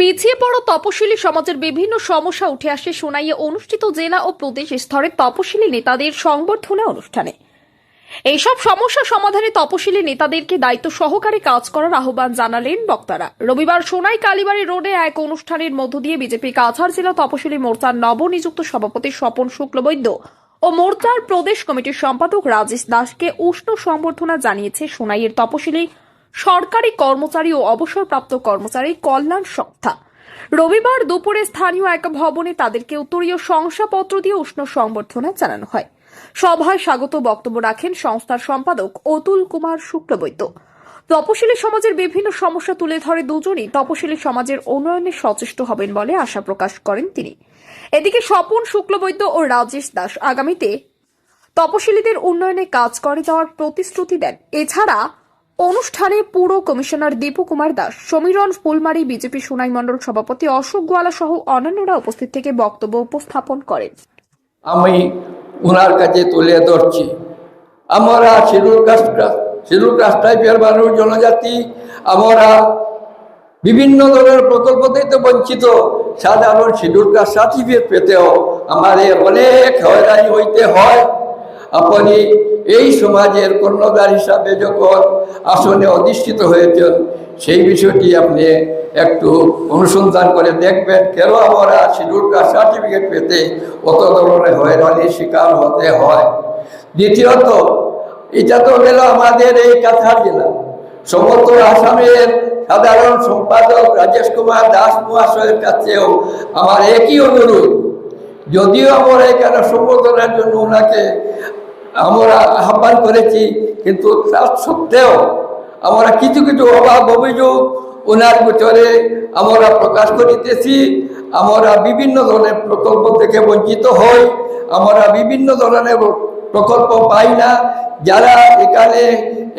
পিছিয়ে পড়ো তপশিলি সমাজের বিভিন্ন সমস্যা উঠে আসে সোনাইয়ে অনুষ্ঠিত জেলা ও প্রদেশ স্তরের তপশিলি নেতাদের সংবর্ধনা অনুষ্ঠানে। এইসব সমস্যা সমাধানে তপশিলি নেতাদেরকে দায়িত্ব সহকারে কাজ করার আহ্বান জানালেন বক্তারা। রবিবার সোনাই কালীবাড়ি রোডে এক অনুষ্ঠানের মধ্য দিয়ে বিজেপি কাছাড় জেলা তপশিলি মোর্চার নবনিযুক্ত সভাপতি স্বপন শুক্লবৈদ্য ও মোর্চার প্রদেশ কমিটির সম্পাদক রাজেশ দাসকে উষ্ণ সম্বর্ধনা জানিয়েছে সোনাইয়ের তপশিলি সরকারি কর্মচারী ও অবসরপ্রাপ্ত কর্মচারী কল্যাণ সংস্থা। রবিবার দুপুরে স্থানীয় এক ভবনে তাদেরকে উত্তরীয় শংসাপত্র দিয়ে উষ্ণ সংবর্ধনা জানানো হয়। সভায় স্বাগত বক্তব্য রাখেন সংস্থার সম্পাদক অতুল কুমার শুক্লবৈদ্য। তপশিলি সমাজের বিভিন্ন সমস্যা তুলে ধরে দুজনই তপশিলি সমাজের উন্নয়নে সচেষ্ট হবেন বলে আশা প্রকাশ করেন তিনি। এদিকে স্বপন শুক্লবৈদ্য ও রাজেশ দাস আগামীতে তপশিলীদের উন্নয়নে কাজ করে যাওয়ার প্রতিশ্রুতি দেন। এছাড়া অনুষ্ঠানে পুর কমিশনার দীপু কুমার দাস, সমীরণ ফুলমারি বিজেপি সুনাই মণ্ডল সভাপতি অশোক গোয়ালা সহ অন্যান্যরা উপস্থিত থেকে বক্তব্য উপস্থাপন করেন। আমি ওনার কাছে তুলে ধরছি। আমরা শিডিউল কাস্ট শিডিউল কাস্ট টাইপের মানুষ জনজাতি, আমরা বিভিন্ন ধরনের প্রকল্প থেকে বঞ্চিত সাধারণ শিডিউল কাস্ট সার্টিফিকেট পেতেও আমাদের অনেক হয়রানি হইতে হয়। আপনি এই সমাজের কর্ণধার হিসাবে যখন আসনে অধিষ্ঠিত হয়েছেন, সেই বিষয়টি আপনি একটু অনুসন্ধান করে দেখবেন। কেন আমরা শিডিউল কাস্ট সার্টিফিকেট পেতে কত ধরনের হয়রানির শিকার হতে হয়? দ্বিতীয়ত, এটা তো গেল আমাদের এই কাছাড় জেলা। সমস্ত আসামের সাধারণ সম্পাদক রাজেশ কুমার দাস মহাশয়ের কাছেও আমার একই অনুরোধ। যদিও আমরা এখানে সম্বোধনের জন্য ওনাকে আমরা আহ্বান করেছি, কিন্তু তার সত্ত্বেও আমরা কিছু কিছু অভাব অভিযোগ ওনার গোচরে আমরা প্রকাশ করিতেছি। আমরা বিভিন্ন ধরনের প্রকল্প থেকে বঞ্চিত হই। আমরা বিভিন্ন ধরনের প্রকল্প পাই না। যারা এখানে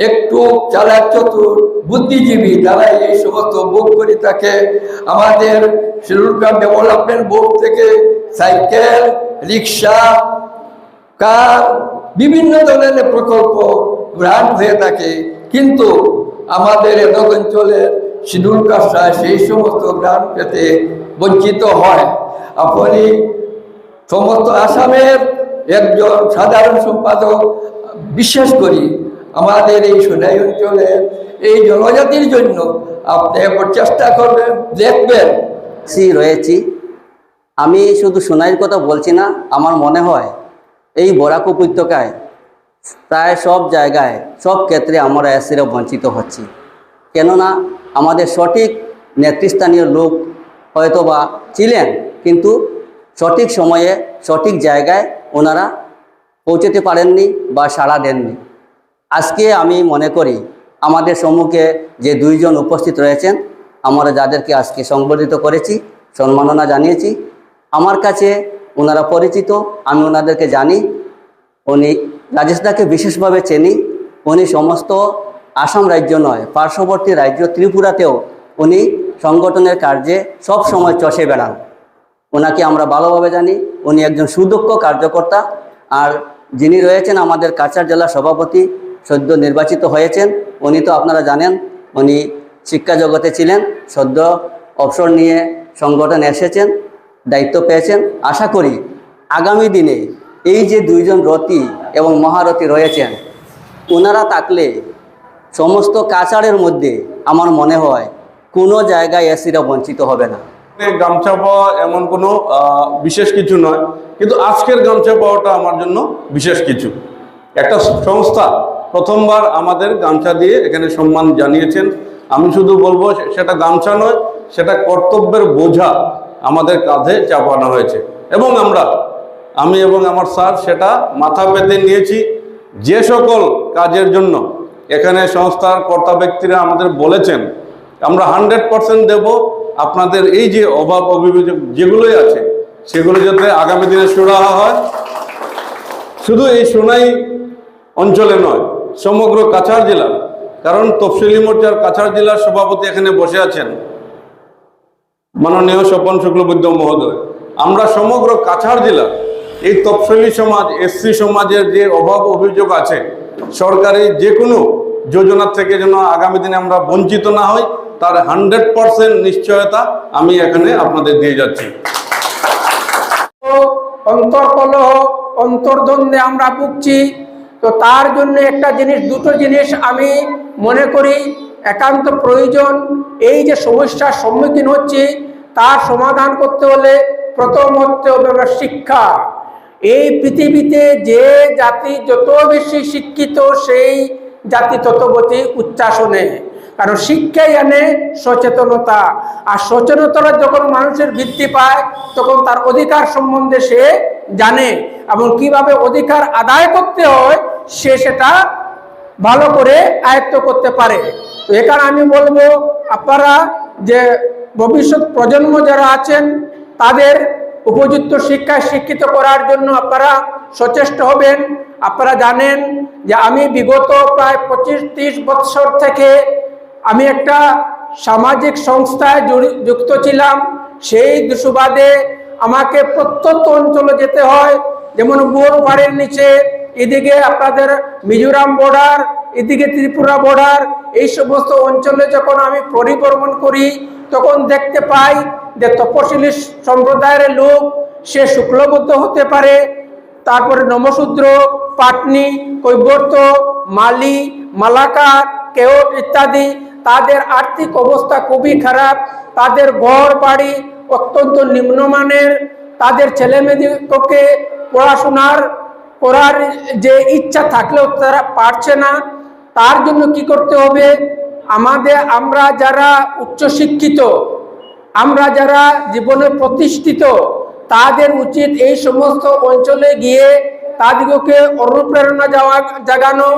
একটু চালাক চতুর, বুদ্ধিজীবী তারা এই সমস্ত বুক করে থাকে, আমাদের কার্ড ডেভেলপমেন্ট বোর্ড থেকে সাইকেল, রিক্সা, কার বিভিন্ন ধরনের প্রকল্প গ্রান্ট হয়ে থাকে, কিন্তু আমাদের এদক অঞ্চলের শিডিউল কাস্টরা সেই সমস্ত গ্রান্ট পেতে বঞ্চিত হয়। আপনি সমস্ত আসামের একজন সাধারণ সম্পাদক, বিশ্বাস করি, আমাদের এই সোনাই অঞ্চলের এই জনজাতির জন্য আপনি চেষ্টা করবেন, দেখবেন। সি রয়েছি। আমি শুধু সোনাইয়ের কথা বলছি না, আমার মনে হয় এই বরাক উপত্যকায় প্রায় সব জায়গায়, সব ক্ষেত্রে আমরা এসিরা বঞ্চিত হচ্ছি। কেননা আমাদের সঠিক নেতৃস্থানীয় লোক হয়তোবা ছিলেন, কিন্তু সঠিক সময়ে সঠিক জায়গায় ওনারা পৌঁছতে পারেননি বা সাড়া দেননি। আজকে আমি মনে করি আমাদের সম্মুখে যে দুইজন উপস্থিত রয়েছেন, আমরা যাদেরকে আজকে সংবর্ধিত করেছি, সম্মাননা জানিয়েছি, আমার কাছে ওনারা পরিচিত, আমি ওনাদেরকে জানি। উনি রাজেশদাকে বিশেষভাবে চেনি। উনি সমস্ত আসাম রাজ্য নয়, পার্শ্ববর্তী রাজ্য ত্রিপুরাতেও উনি সংগঠনের কার্যে সব সময় চষে বেড়ান। ওনাকে আমরা ভালোভাবে জানি, উনি একজন সুদক্ষ কার্যকর্তা। আর যিনি রয়েছেন আমাদের কাছাড় জেলা সভাপতি, সদ্য নির্বাচিত হয়েছেন, উনি তো আপনারা জানেন, উনি শিক্ষা জগতে ছিলেন, সদ্য অবসর নিয়ে সংগঠন এসেছেন। দায়িত্ব পেয়েছেন। আশা করি আগামী দিনে এই যে দুইজন রতি এবং মহারথী রয়েছেন ওনারা থাকলে সমস্ত কাছাড়ের মধ্যে আমার মনে হয় কোনো জায়গায় এসিরা বঞ্চিত হবে না। গামছা পাওয়া এমন কোনো বিশেষ কিছু নয়, কিন্তু আজকের গামছা পাওয়াটা আমার জন্য বিশেষ কিছু। একটা সংস্থা প্রথমবার আমাদের গামছা দিয়ে এখানে সম্মান জানিয়েছেন। আমি শুধু বলব সেটা গামছা নয়, সেটা কর্তব্যের বোঝা আমাদের কাঁধে চাপানো হয়েছে। এবং আমরা, আমি এবং আমার স্যার সেটা মাথা পেতে নিয়েছি। যে সকল কাজের জন্য এখানে সংস্থার কর্তা ব্যক্তিরা আমাদের বলেছেন, আমরা হান্ড্রেড পার্সেন্ট দেব আপনাদের এই যে অভাব অভিযোগ যেগুলোই আছে, সেগুলো যাতে আগামী দিনে সুরাহা হয়। শুধু এই সোনাই অঞ্চলে নয়, সমগ্র কাছাড় জেলা কারণ তফসিলি মোর্চার কাছাড় জেলার সভাপতি এখানে বসে আছেন। মাননীয় স্বপন শুক্লবৈদ্য মহোদয়, আমরা সমগ্র কাছাড় জেলা, এই তফসিলি সমাজ, এসসি সমাজের যে অভাব অভিযোগ আছে, সরকারি যে কোনো যোজনার থেকে যেন আগামী দিনে আমরা বঞ্চিত না হই, তার হান্ড্রেড পার্সেন্ট নিশ্চয়তা আমি এখানে আপনাদের দিয়ে যাচ্ছি। অন্তর্কলহ, অন্তর্দ্বন্দ্বে আমরা ভুগছি, তো তার জন্য একটা জিনিস, দুটো জিনিস আমি মনে করি একান্ত প্রয়োজন। এই যে সমস্যার সম্মুখীন হচ্ছে, তার সমাধান করতে হলে প্রথম হচ্ছে শিক্ষা। এই পৃথিবীতে যে জাতি যত বেশি শিক্ষিত, সেই জাতি তত বেশি উচ্চাসনে কারণ শিক্ষাই আনে সচেতনতা। আর সচেতনতা যখন মানুষের বৃদ্ধি পায়, তখন তার অধিকার সম্বন্ধে সে জানে। এবং কীভাবে অধিকার আদায় করতে হয়, সে সেটা ভালো করে আয়ত্ত করতে পারে। তো এখানে আমি বলব আপনারা যে ভবিষ্যৎ প্রজন্ম যারা আছেন, তাদের উপযুক্ত শিক্ষায় শিক্ষিত করার জন্য আপনারা সচেষ্ট হবেন। আপনারা জানেন যে আমি বিগত প্রায় পঁচিশ ত্রিশ বৎসর থেকে আমি একটা সামাজিক সংস্থায় যুক্ত ছিলাম। সেই সুবাদে আমাকে প্রত্যন্ত অঞ্চলে যেতে হয়, যেমন বোর পাড়ের নিচে, এদিকে আপনাদের মিজোরাম বর্ডার এদিকে ত্রিপুরা বর্ডার এই সমস্ত অঞ্চলে যখন আমি পরিভ্রমণ করি, তখন দেখতে পাই যে তপশিলি সম্প্রদায়ের লোক, সে শুক্লবদ্ধ হতে পারে। তারপরে নমশূদ্র, পাটনি, কৈবর্ত, মালি, মালাকা, কেওট ইত্যাদি, তাদের আর্থিক অবস্থা খুবই খারাপ। তাদের ঘর বাড়ি অত্যন্ত নিম্নমানের। তাদের ছেলে মেয়েদেরকে পড়াশোনার করার যে ইচ্ছা থাকলেও তারা পারছে না। তার জন্য কি করতে হবে? আমাদের, আমরা যারা উচ্চশিক্ষিত, আমরা যারা জীবনে প্রতিষ্ঠিত, তাদের উচিত এই সমস্ত অঞ্চলে গিয়ে তাদেরকে অনুপ্রেরণা যাওয়া জাগানো